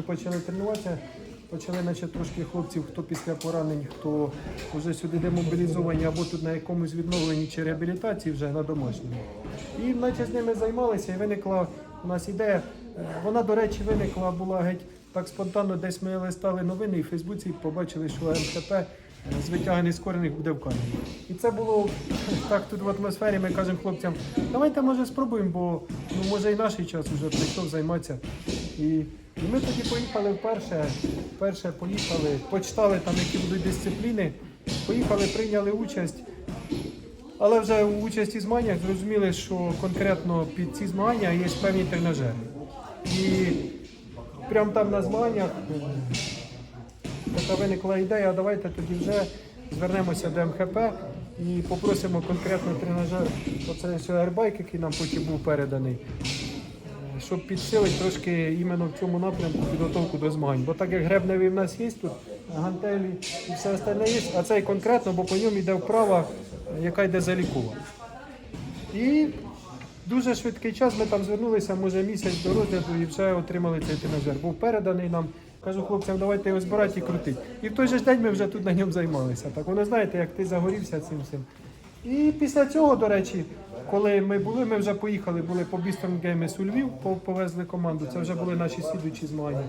почали тренуватися. Почали наче трошки хлопців, хто після поранень, хто вже сюди демобілізовані або тут на якомусь відновленні чи реабілітації вже на домашньому. І наче з ними займалися, і виникла у нас ідея. Вона, до речі, виникла була геть так спонтанно, десь ми листали новини і в Фейсбуці побачили, що МХП е, з витягнених скорених буде в Канаді. І це було так тут в атмосфері. Ми кажемо хлопцям, давайте може спробуємо, бо ну може і наш час вже прийшов займатися. І, ми тоді поїхали вперше. Вперше поїхали, почитали там, які будуть дисципліни. Поїхали, прийняли участь. Але вже у участі в змаганнях зрозуміли, що конкретно під ці змагання є певні тренажери. І прямо там на змаганнях така виникла ідея, давайте тоді вже звернемося до МХП і попросимо конкретно тренажер, оце ось який нам потім був переданий, щоб підсилити трошки іменно в цьому напрямку підготовку до змагань. Бо так як гребневі в нас є тут, гантелі і все остальне є, а цей конкретно, бо по ньому йде вправа, яка йде залікова. І дуже швидкий час ми там звернулися, може місяць до розгляду і вже отримали цей тренажер. Був переданий нам. Кажу хлопцям, давайте його збирати і крутити. І в той же день ми вже тут на ньому займалися. Так воно знаєте, як ти загорівся цим всім. І після цього, до речі, коли ми були, ми вже поїхали, були по Бістон Геймес у Львів, по- повезли команду. Це вже були наші слідуючі змагання.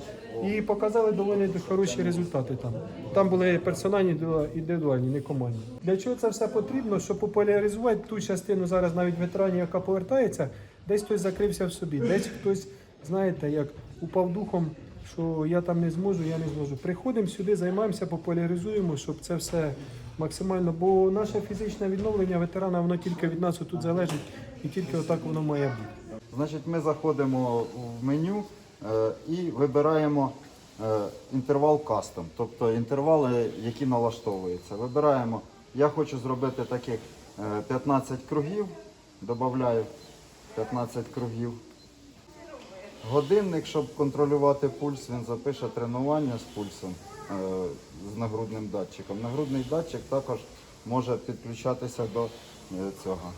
І показали доволі хороші результати там. Там були персональні дуа- індивідуальні, не командні. Для чого це все потрібно? Щоб популяризувати ту частину зараз навіть ветеранів, яка повертається, десь хтось закрився в собі, десь хтось, знаєте, як упав духом, що я там не зможу, я не зможу. Приходимо сюди, займаємося, популяризуємо, щоб це все максимально. Бо наше фізичне відновлення ветерана, воно тільки від нас тут залежить і тільки отак воно має бути. Значить, ми заходимо в меню е, і вибираємо е, інтервал кастом, тобто інтервали, які налаштовуються. Вибираємо, я хочу зробити таких е, 15 кругів, додаю 15 кругів. Годинник, щоб контролювати пульс, він запише тренування з пульсом, е, з нагрудним датчиком. Нагрудний датчик також може підключатися до е, цього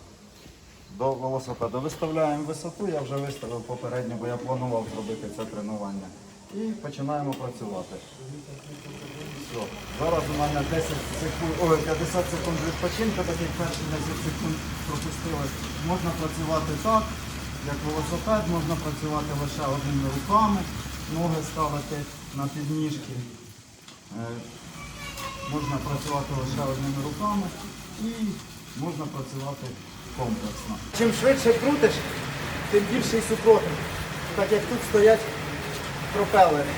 до велосипеда. Виставляємо висоту, я вже виставив попередньо, бо я планував зробити це тренування. І починаємо працювати. Все. Зараз у мене 10 секунд, ой, 50 секунд відпочинку, так перші 10 секунд пропустили. Можна працювати так, як велосипед, можна працювати лише одними руками, ноги ставити на підніжки. Е, Можна працювати лише одними руками і можна працювати комплексно. Чим швидше крутиш, тим більший супротив. Так як тут стоять пропелери.